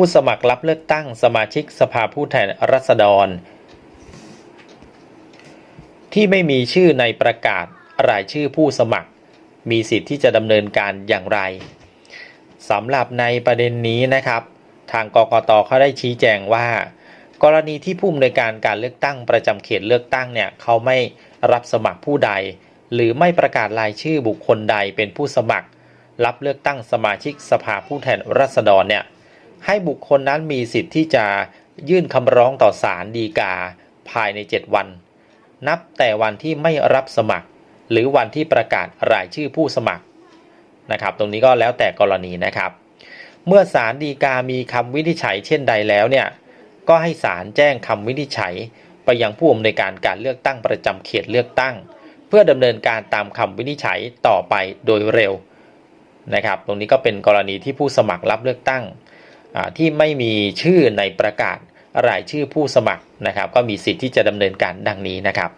ผู้สมัครรับเลือกตั้งสมาชิกสภาผู้แทนราษฎร ที่ไม่มีชื่อในประกาศรายชื่อผู้สมัคร มีสิทธิ์ที่จะดำเนินการอย่างไรสำหรับในประเด็นนี้นะครับ ทางกกตเขาได้ชี้แจงว่า กรณีที่ผู้อำนวยการการเลือกตั้งประจำเขตเลือกตั้งเนี่ยเขาไม่รับสมัครผู้ใด หรือไม่ประกาศรายชื่อบุคคลใดเป็นผู้สมัคร รับเลือกตั้งสมาชิกสภาผู้แทนราษฎรเนี่ย ให้บุคคลนั้นมีสิทธิ์ที่จะยื่นคำร้องต่อศาลฎีกาภายใน 7 วัน นับแต่วันที่ไม่รับสมัคร หรือวันที่ประกาศรายชื่อผู้สมัครนะครับ ตรงนี้ก็แล้วแต่กรณีนะครับ เมื่อศาลฎีกามีคำวินิจฉัยเช่นใดแล้วเนี่ยก็ให้ศาลแจ้งคำวินิจฉัย ไปยังผู้อำนวยการการเลือกตั้งประจำเขตเลือกตั้ง เพื่อดำเนินการตามคำวินิจฉัยต่อไปโดยเร็วนะครับ ตรงนี้ก็เป็นกรณีที่ผู้สมัครรับเลือกตั้ง ที่ไม่มีชื่อในประกาศรายชื่อผู้สมัครนะครับ ก็มีสิทธิ์ที่จะดำเนินการดังนี้นะครับ